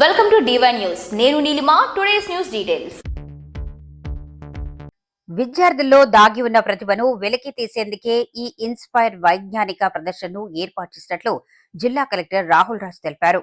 Welcome to DY news నేను Neelima today's news details విద్యార్థుల్లో దాగి ఉన్న ప్రతిభను వెలికి తీసేందుకే ఈ ఇన్స్పైర్ వైజ్ఞానిక ప్రదర్శనను ఏర్పాటు చేసినట్లు జిల్లా కలెక్టర్ రాహుల్ రాజ్ తెలిపారు.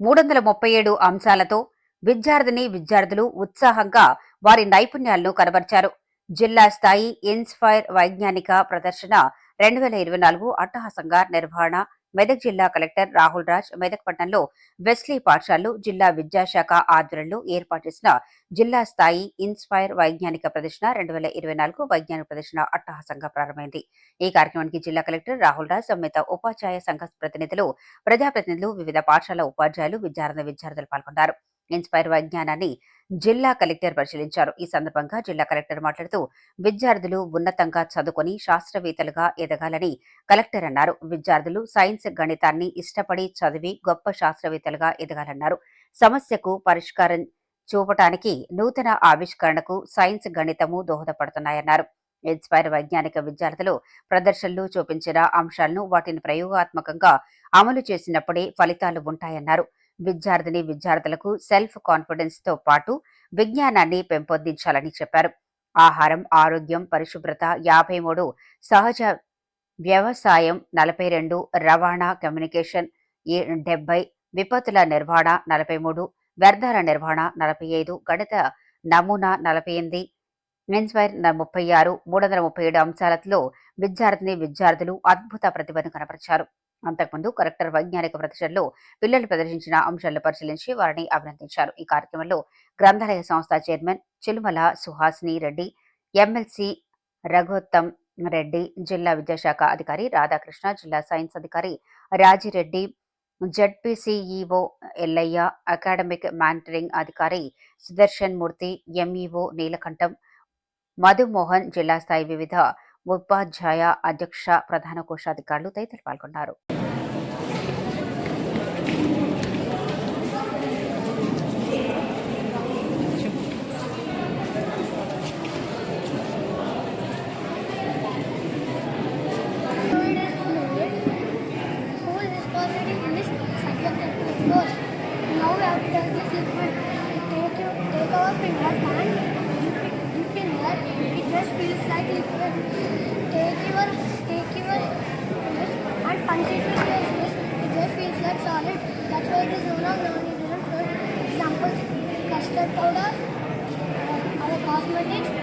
మూడు వందల ముప్పై ఏడు అంశాలతో విద్యార్థిని విద్యార్థులు ఉత్సాహంగా వారి నైపుణ్యాలను కనబరిచారు. జిల్లా స్థాయి ఇన్స్పైర్ వైజ్ఞానిక ప్రదర్శన రెండు వేల ఇరవై నాలుగు అట్టహాసంగా నిర్వహణ మెదక్ జిల్లా కలెక్టర్ రాహుల్ రాజ్ మెదక్ పట్టణంలో వెస్లీ పాఠశాలలు జిల్లా విద్యాశాఖ ఆధ్వర్యంలో ఏర్పాటు చేసిన జిల్లా స్థాయి ఇన్స్పైర్ వైజ్ఞానిక ప్రదర్శన రెండు వేల ఇరవై నాలుగు వైజ్ఞానిక ప్రదర్శన అట్టహాసంగా ప్రారంభమైంది. ఈ కార్యక్రమానికి జిల్లా కలెక్టర్ రాహుల్ రాజ్ సమేత ఉపాధ్యాయ సంఘ ప్రతినిధులు ప్రజాప్రతినిధులు వివిధ పాఠశాల ఉపాధ్యాయులు విద్యార్థి విద్యార్థులు పాల్గొన్నారు. ఇన్స్పైర్ వైజ్ఞానాన్ని జిల్లా కలెక్టర్ పరిశీలించారు. ఈ సందర్భంగా జిల్లా కలెక్టర్ మాట్లాడుతూ విద్యార్థులు ఉన్నతంగా చదువుకొని శాస్త్రవేత్తలుగా ఎదగాలని కలెక్టర్ అన్నారు. విద్యార్థులు సైన్స్ గణితాన్ని ఇష్టపడి చదివి గొప్ప శాస్త్రవేత్తలుగా ఎదగాలన్నారు. సమస్యకు పరిష్కారం చూపటానికి నూతన ఆవిష్కరణకు సైన్స్ గణితము దోహదపడుతున్నాయన్నారు. ఇన్స్పైర్ వైజ్ఞానిక విద్యార్థులు ప్రదర్శనలు చూపించిన అంశాలను వాటిని ప్రయోగాత్మకంగా అమలు చేసినప్పుడే ఫలితాలు ఉంటాయన్నారు. విద్యార్థిని విద్యార్థులకు సెల్ఫ్ కాన్ఫిడెన్స్తో పాటు విజ్ఞానాన్ని పెంపొందించాలని చెప్పారు. ఆహారం ఆరోగ్యం పరిశుభ్రత యాభై మూడు సహజ వ్యవసాయం నలభై రెండు రవాణా కమ్యూనికేషన్ డెబ్బై విపత్తుల నిర్వహణ నలభై మూడు వ్యర్థాల నిర్వహణ నలభై ఐదు గణిత నమూనా నలభై ఎనిమిది ఇన్స్పైర్ న- ముప్పై ఆరు మూడు వందల ముప్పై ఏడు అంశాలలో విద్యార్థిని విద్యార్థులు అద్భుత ప్రతిభను కనపరిచారు. అంతకుముందు కలెక్టర్ వైజ్ఞానిక ప్రదర్శనలో పిల్లలు ప్రదర్శించిన అంశాలను పరిశీలించి వారిని అభినందించారు. ఈ కార్యక్రమంలో గ్రంథాలయ సంస్థ చైర్మన్ చిలుమల సుహాసిని రెడ్డి ఎమ్మెల్సీ రఘోత్తం రెడ్డి జిల్లా విద్యాశాఖ అధికారి రాధాకృష్ణ జిల్లా సైన్స్ అధికారి Rajireddy ZP CEO Ellaiah academic monitoring అధికారి సుదర్శన్ మూర్తి ఎంఈఓ నీలకంఠం మధుమోహన్ జిల్లా స్థాయి వివిధ ఉపాధ్యాయ అధ్యక్ష ప్రధాన కోశాధికారులు తదితరులు పాల్గొన్నారు. молодець.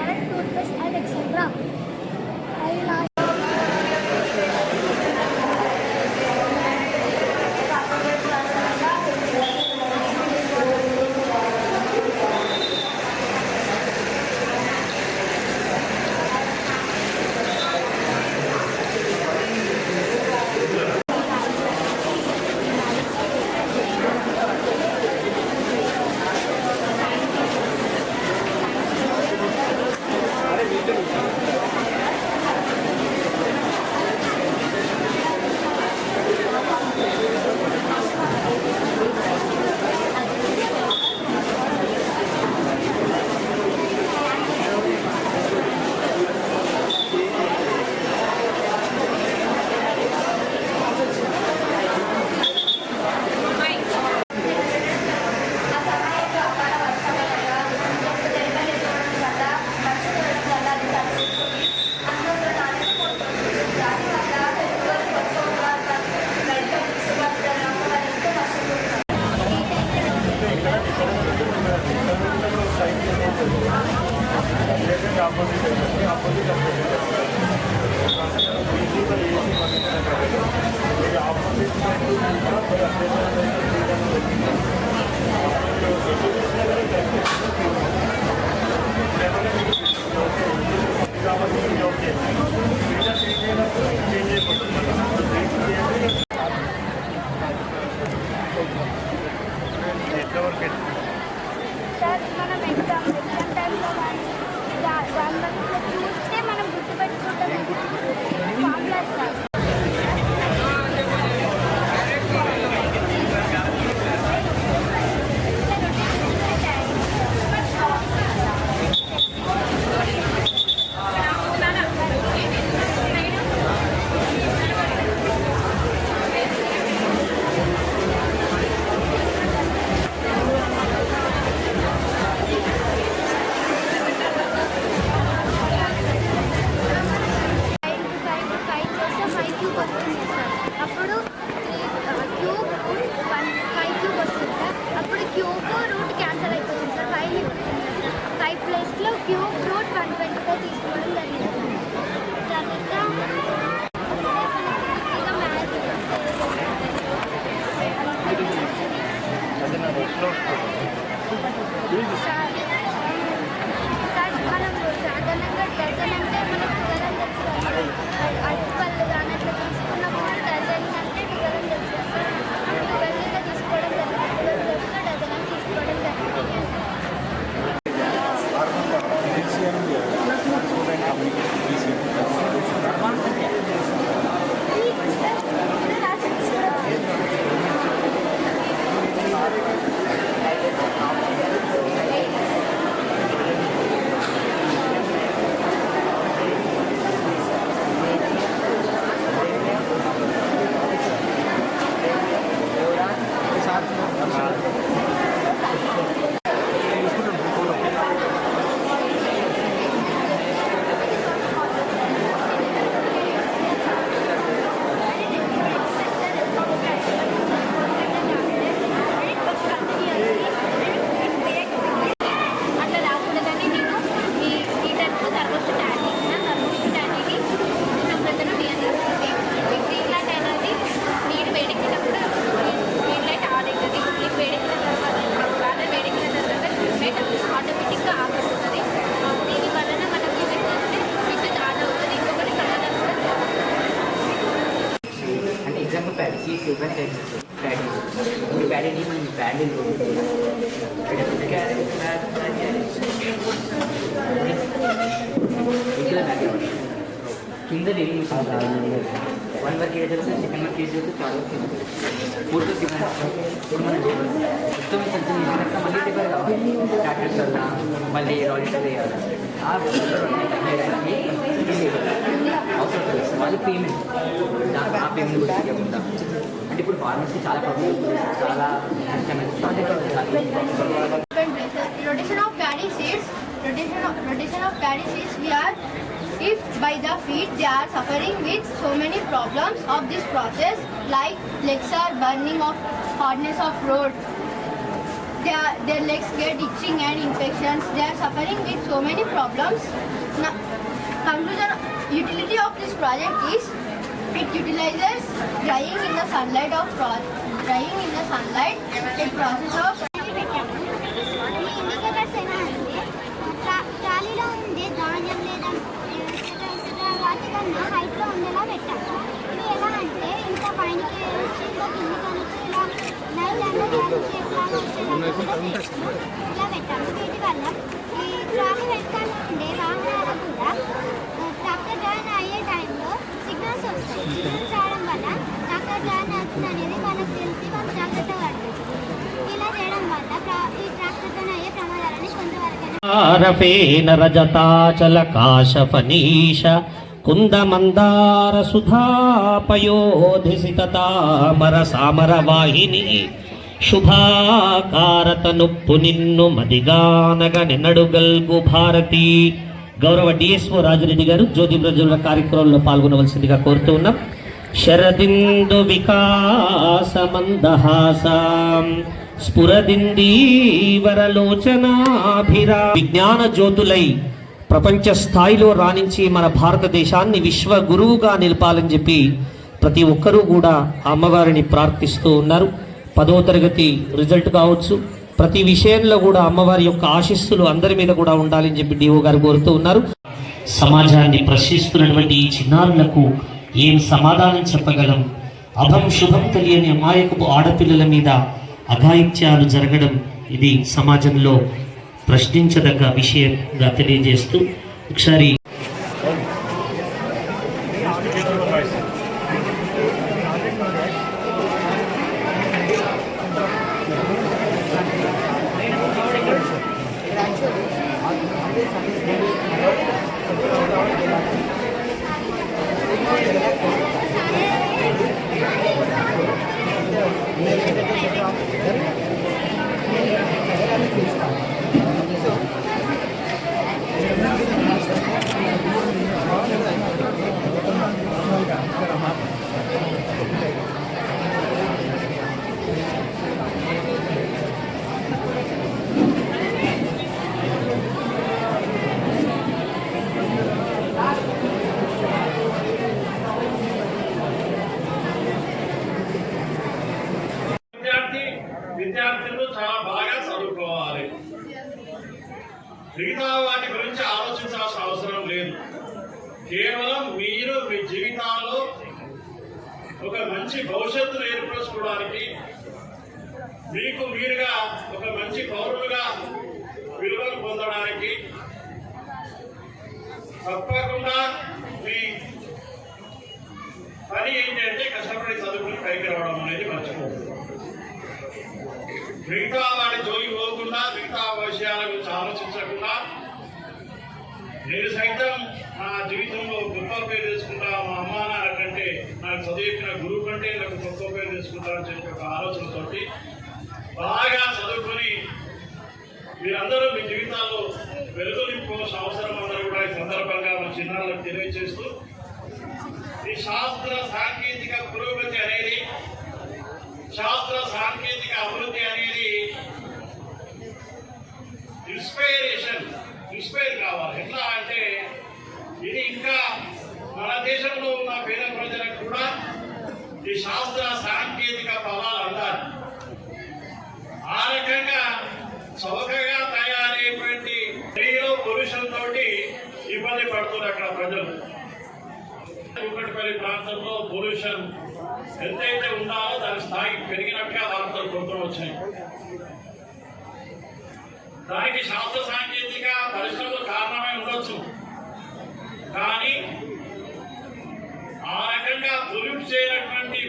కింద వన్ వర్క్ ఏజ్ అవుతుంది సెకండ్ వర్క్ ఏజ్ అవుతుంది థర్డ్ వర్క్ ఏజ్ అవుతుంది ఫోర్త్ వర్క్ ఇప్పుడు మనం మొత్తం కొంచెం చేసినాక మళ్ళీ రిపేర్ కావాలి ట్రాక్టర్స్ వల్ల మళ్ళీ రాయిల్స్ వేయాలి ఆ చేయడానికి అవసరం లేదు వాళ్ళు పేమెంట్ దాని ఆ పేమెంట్ కూడా చేయకుండా అంటే ఇప్పుడు ఫార్మర్స్కి చాలా ప్రాబ్లమ్ చాలా కష్టమైంది rotation of paddy seeds rotation of, rotation of paddy seeds we are if by the feet. They are suffering with so many problems of this process like legs are burning of hardness of road. They are, their legs get itching and infections. They are suffering with so many problems. Now, conclusion utility of this project is it utilizes drying in the sunlight of drying in the sunlight a process of వాటికన్నా హైట్లో ఉండేలా పెట్టాలి ఇవి ఎలా అంటే ఇంకా పైనకి వచ్చి ఇంకా కిందికి వచ్చి ఇలా నైట్ ఇలా పెట్టాలి వీటి వల్ల ఈ వాహనాలకు కూడా ట్రాక్టర్ అయ్యే టైంలో సిగ్నల్స్ వస్తాయి. సిగ్నల్స్ రావడం వల్ల ట్రాక్టర్ అవుతుంది అనేది వాళ్ళకి తెలిసి వాళ్ళు జాగ్రత్త ఇలా చేయడం వల్ల ఈ ట్రాక్టర్ అయ్యే ప్రమాదాలని కొంతవరకు రఫేన రజతాచల కాశఫనీష కుందమందార సామర వాహిని శుభాకారతనుప్పు నిన్ను మదిగానగ నిన్నడుగల్గు భారతి గౌరవ డిఎస్ఓ రాజురెడ్డి గారు జ్యోతి ప్రజల కార్యక్రమంలో పాల్గొనవలసిందిగా కోరుతూ ఉన్నాం. శరదిందు వికాసమందహాసాం స్ఫురదిందీవరలోచనాభిరా విజ్ఞాన జ్యోతులై ప్రపంచ స్థాయిలో రాణించి మన భారతదేశాన్ని విశ్వ గురువుగా నిలపాలని చెప్పి ప్రతి ఒక్కరూ కూడా అమ్మవారిని ప్రార్థిస్తూ ఉన్నారు. పదో తరగతి రిజల్ట్ కావచ్చు. ప్రతి విషయంలో కూడా అమ్మవారి యొక్క ఆశీస్సులు అందరి మీద కూడా ఉండాలని చెప్పి డిఓ గారు కోరుతూ ఉన్నారు. సమాజాన్ని ప్రశ్నిస్తున్నటువంటి ఈ చిన్నారులకు ఏం సమాధానం చెప్పగలం? అభం శుభం తెలియని అమాయకపు ఆడపిల్లల మీద అఘాయిత్యాలు జరగడం ఇది సమాజంలో ప్రశ్నించదగ్గ విషయంగా తెలియజేస్తూ ఒకసారి విద్యార్థి విద్యార్థులు చాలా బాగా చదువుకోవాలి మిగతా వాటి గురించి ఆలోచించాల్సిన అవసరం లేదు. కేవలం మీరు మీ జీవితాల్లో ఒక మంచి భవిష్యత్తును ఏర్పరచుకోవడానికి మీకు మీరుగా ఒక మంచి పౌరులుగా విలువలు పొందడానికి తప్పకుండా మీ పని ఏంటంటే కష్టపడి చదువుకుని పైకి రావడం అనేది మర్చిపోతుంది మిగతా వాడి జోలి పోకుండా మిగతా విషయాల గురించి ఆలోచించకుండా నేను సైతం నా జీవితంలో గొప్ప పేరు తెచ్చుకుంటా మా అమ్మ నాన్న కంటే నాకు చదివిన గురువు కంటే నాకు గొప్ప పేరు తెచ్చుకుంటా అని చెప్పి ఒక ఆలోచనతోటి బాగా చదువుకొని మీరందరూ మీ జీవితాల్లో వెలుగు అవసరం అందరూ కూడా ఈ సందర్భంగా మన చిన్నారులకు తెలియజేస్తూ ఈ శాస్త్ర సాంకేతిక పురోగతి అనేది శాస్త్ర సాంకేతిక అభివృద్ధి అనేది ఇన్స్పైరేషన్ ఇన్స్పైర్ కావాలి. ఎట్లా అంటే ఇది ఇంకా మన దేశంలో ఉన్న పేద ప్రజలకు కూడా ఈ శాస్త్ర సాంకేతిక ఫలాలు అందాలి. ఆ రకంగా చౌకగా తయారైనటువంటి నీరు పొల్యూషన్ తోటి ఇబ్బంది పడుతున్నారు అక్కడ ప్రజలు. కుక్కటిపల్లి ప్రాంతంలో పొల్యూషన్ ఎంతైతే ఉండాలో దాని స్థాయి పెరిగినట్టుగా వార్తలు కొంత వచ్చాయి. దానికి శాస్త్ర సాంకేతిక పరిశ్రమలు కారణమై ఉండొచ్చు. కానీ ఆ రకంగా పొల్యూట్ చేయనటువంటి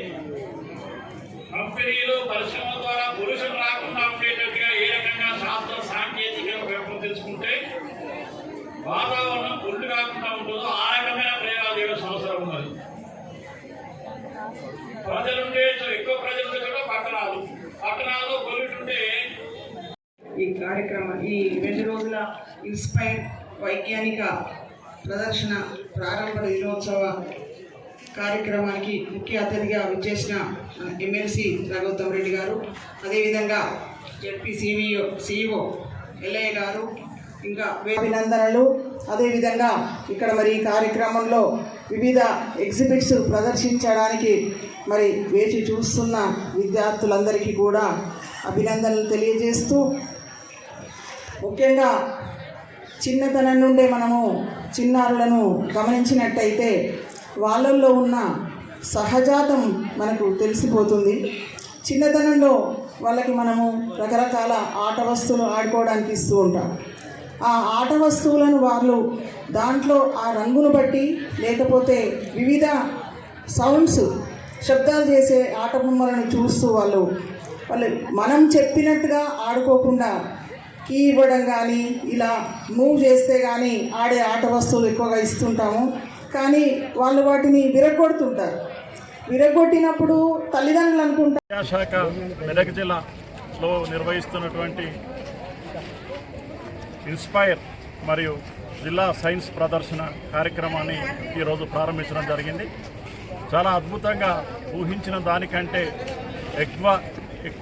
కంపెనీలు పరిశ్రమల ద్వారా పొల్యూషన్ రాకుండా ఉండేటట్టుగా ఏ రకంగా శాస్త్ర సాంకేతికను పెంపొందించుకుంటే వాతావరణం పొల్లు కాకుండా ఉంటుందో ఆ రకమైన ప్రయోగాలు చేయాల్సిన అవసరం ఉన్నది ప్రజలుండే ఎక్కువ ప్రజలుండే చోట పట్టణాలు పట్టణాల్లో పొల్యూట్ ఉంటే ఈ కార్యక్రమం ఈ రెండు రోజుల ఇన్స్పైర్ వైజ్ఞానిక ప్రదర్శన ప్రారంభ దినోత్సవ కార్యక్రమానికి ముఖ్య అతిథిగా విచ్చేసిన ఎమ్మెల్సీ రఘుత్తం రెడ్డి గారు అదేవిధంగా జడ్పీ సివిఓ సిఇఓ ఎల్ఐ గారు ఇంకా అభినందనలు అదేవిధంగా ఇక్కడ మరి ఈ కార్యక్రమంలో వివిధ ఎగ్జిబిట్స్ ప్రదర్శించడానికి మరి వేచి చూస్తున్న విద్యార్థులందరికీ కూడా అభినందనలు తెలియజేస్తూ ముఖ్యంగా చిన్నతనం నుండే మనము చిన్నారులను గమనించినట్టయితే వాళ్ళల్లో ఉన్న సహజాతం మనకు తెలిసిపోతుంది. చిన్నతనంలో వాళ్ళకి మనము రకరకాల ఆట వస్తువులు ఆడుకోవడానికి ఇస్తూ ఉంటాం. ఆ ఆట వస్తువులను వాళ్ళు దాంట్లో ఆ రంగును బట్టి లేకపోతే వివిధ సౌండ్స్ శబ్దాలు చేసే ఆట బొమ్మలను చూస్తూ వాళ్ళు వాళ్ళు మనం చెప్పినట్టుగా ఆడుకోకుండా కీ ఇవ్వడం కానీ ఇలా మూవ్ చేస్తే కానీ ఆడే ఆట వస్తువులు ఎక్కువగా ఇస్తుంటాము. కానీ వాళ్ళు వాటిని విరగొడుతుంటారు విరగొట్టినప్పుడు తల్లిదండ్రులు అనుకుంటారు విద్యాశాఖ మెదక్ జిల్లాలో నిర్వహిస్తున్నటువంటి ఇన్స్పైర్ మరియు జిల్లా సైన్స్ ప్రదర్శన కార్యక్రమాన్ని ఈరోజు ప్రారంభించడం జరిగింది. చాలా అద్భుతంగా ఊహించిన దానికంటే ఎక్కువ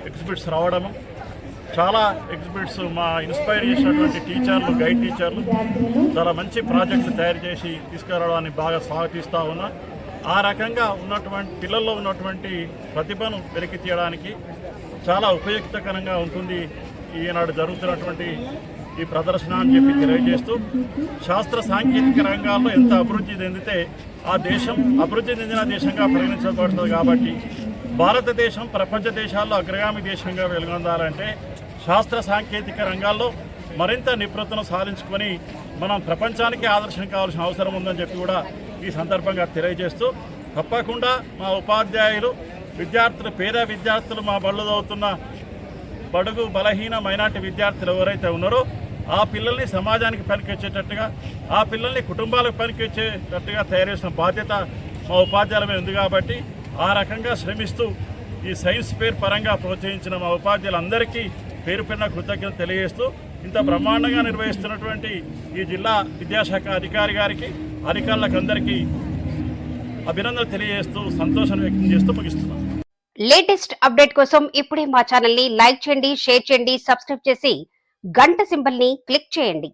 ఎగ్జిబిట్స్ రావడము చాలా ఎగ్జిబిట్స్ మా ఇన్స్పైర్ చేసినటువంటి టీచర్లు గైడ్ టీచర్లు చాలా మంచి ప్రాజెక్టులు తయారు చేసి తీసుకురావడాన్ని బాగా స్వాగతిస్తూ ఉన్నా. ఆ రకంగా ఉన్నటువంటి పిల్లల్లో ఉన్నటువంటి ప్రతిభను వెలికి తీయడానికి చాలా ఉపయుక్తకరంగా ఉంటుంది ఈనాడు జరుగుతున్నటువంటి ఈ ప్రదర్శన అని చెప్పి తెలియజేస్తూ శాస్త్ర సాంకేతిక రంగాల్లో ఎంత అభివృద్ధి చెందితే ఆ దేశం అభివృద్ధి చెందిన దేశంగా పరిగణించబడుతుంది కాబట్టి భారతదేశం ప్రపంచ దేశాల్లో అగ్రగామి దేశంగా వెలుగొందాలంటే శాస్త్ర సాంకేతిక రంగాల్లో మరింత నిపుణతను సాధించుకొని మనం ప్రపంచానికి ఆదర్శం కావాల్సిన అవసరం ఉందని చెప్పి కూడా ఈ సందర్భంగా తెలియజేస్తూ తప్పకుండా మా ఉపాధ్యాయులు విద్యార్థులు పేద విద్యార్థులు మా బళ్ళు చదువుతున్న బడుగు బలహీన మైనార్టీ విద్యార్థులు ఎవరైతే ఉన్నారో ఆ పిల్లల్ని సమాజానికి పనికొచ్చేటట్టుగా ఆ పిల్లల్ని కుటుంబాలకు పనికొచ్చేటట్టుగా తయారు చేసిన బాధ్యత మా ఉపాధ్యాయుల మీద ఉంది కాబట్టి ఆ రకంగా శ్రమిస్తూ ఈ సైన్స్ పేరు పరంగా ప్రోత్సహించిన మా ఉపాధ్యాయులందరికీ పేరు పైన కృతజ్ఞత తెలియజేస్తూ ఇంత బ్రహ్మాండంగా నిర్వహిస్తున్నటువంటి ఈ జిల్లా విద్యాశాఖ అధికారి గారికి అధికారులకు అందరికీ అభినందనలు తెలియజేస్తూ సంతోషం వ్యక్తం చేస్తూ ముగిస్తున్నాం. లేటెస్ట్ అప్డేట్ కోసం ఇప్పుడే మా ఛానల్ని లైక్ చేయండి షేర్ చేయండి సబ్స్క్రైబ్ చేసి గంట సింబల్ని క్లిక్ చేయండి.